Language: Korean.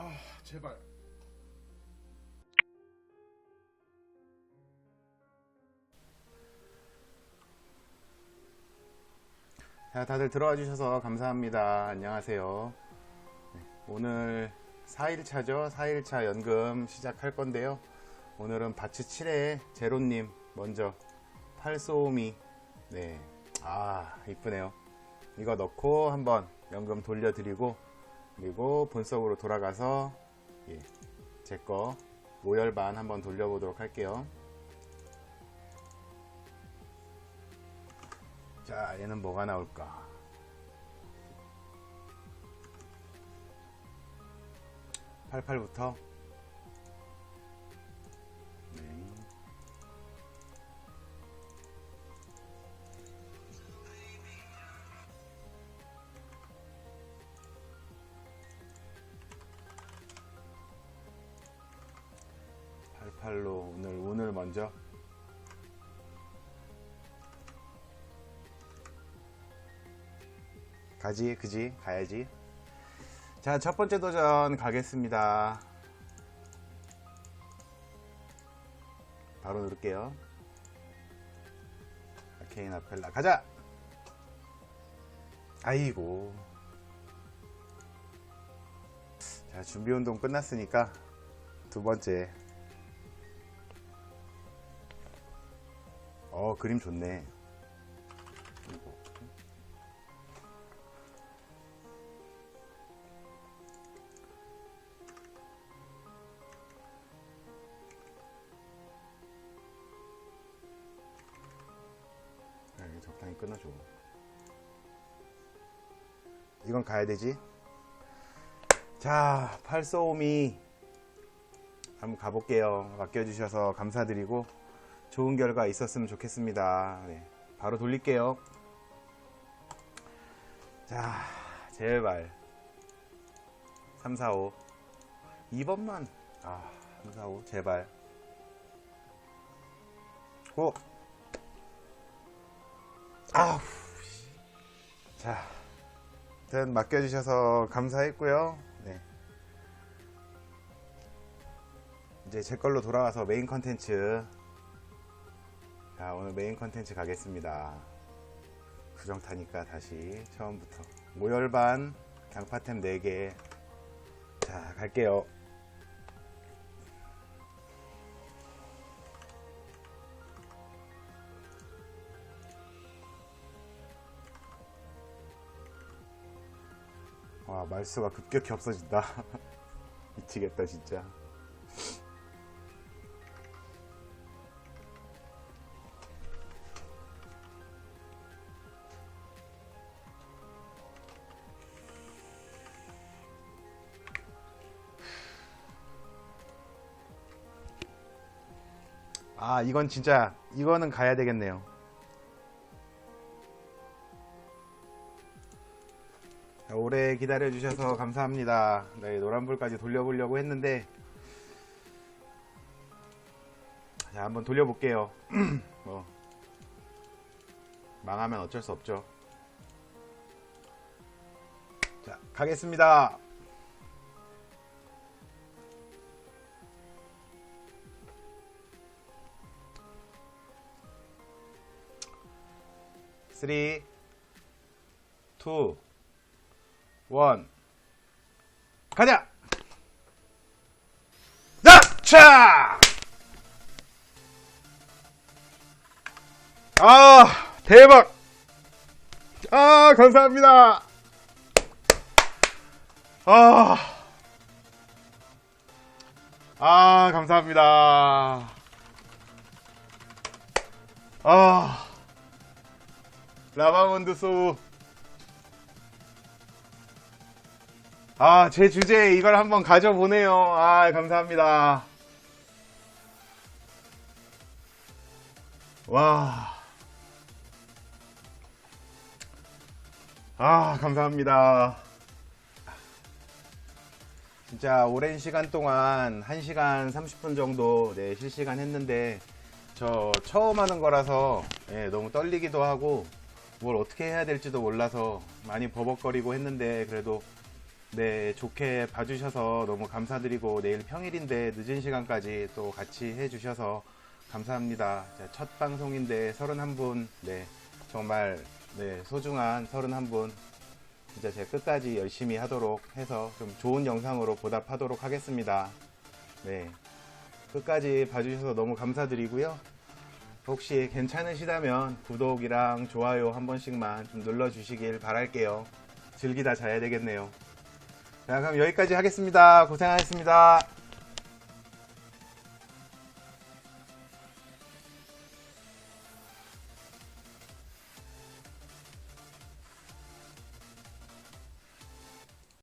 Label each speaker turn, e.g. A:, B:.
A: 아 제발
B: 자, 다들 들어와 주셔서 감사합니다. 안녕하세요. 네, 오늘 4일차죠. 4일차 연금 시작할 건데요. 오늘은 바츠 7회 제로님 먼저 팔소미. 네. 아, 이쁘네요. 이거 넣고 한번 연금 돌려드리고 그리고 본석으로 돌아가서 예, 제거 모열반 한번 돌려보도록 할게요. 자, 얘는 뭐가 나올까? 팔팔부터 팔팔로 오늘 오늘 먼저. 가지 그지? 가야지. 자 첫 번째 도전 가겠습니다. 바로 누를게요. 아케인 아펠라 가자! 아이고. 자 준비 운동 끝났으니까 두 번째 어 그림 좋네 야, 이거 적당히 끊어줘. 이건 가야 되지? 자, 팔소미 한번 가볼게요. 맡겨주셔서 감사드리고 좋은 결과 있었으면 좋겠습니다. 네, 바로 돌릴게요. 자, 제발 3, 4, 5 2번만 아, 3, 4, 5 제발 고! 아우. 자, 일단 맡겨주셔서 감사했고요. 네. 이제 제 걸로 돌아와서 메인 컨텐츠. 자, 오늘 메인 컨텐츠 가겠습니다. 부정타니까 다시 처음부터. 모열반, 강파템 4개. 자, 갈게요. 와 말수가 급격히 없어진다 미치겠다 진짜 아 이건 진짜 이거는 가야 되겠네요 자, 오래 기다려주셔서 감사합니다. 네, 노란불까지 돌려보려고 했는데, 자, 한번 돌려볼게요. 뭐, 망하면 어쩔 수 없죠. 자, 가겠습니다. 쓰리, 투, 원 가자! 나차 아 대박! 아 감사합니다! 아, 아 감사합니다. 아 라바몬드 소우 아, 제 주제에 이걸 한번 가져보네요. 아, 감사합니다. 와. 아, 감사합니다. 진짜 오랜 시간 동안 1시간 30분 정도 네, 실시간 했는데 저 처음 하는 거라서 예, 너무 떨리기도 하고 뭘 어떻게 해야 될지도 몰라서 많이 버벅거리고 했는데 그래도 네, 좋게 봐주셔서 너무 감사드리고 내일 평일인데 늦은 시간까지 또 같이 해주셔서 감사합니다. 자, 첫 방송인데 31분, 네, 정말 네, 소중한 31분, 진짜 제가 끝까지 열심히 하도록 해서 좀 좋은 영상으로 보답하도록 하겠습니다. 네, 끝까지 봐주셔서 너무 감사드리고요. 혹시 괜찮으시다면 구독이랑 좋아요 한 번씩만 좀 눌러주시길 바랄게요. 즐기다 자야 되겠네요. 자, 그럼 여기까지 하겠습니다. 고생하셨습니다.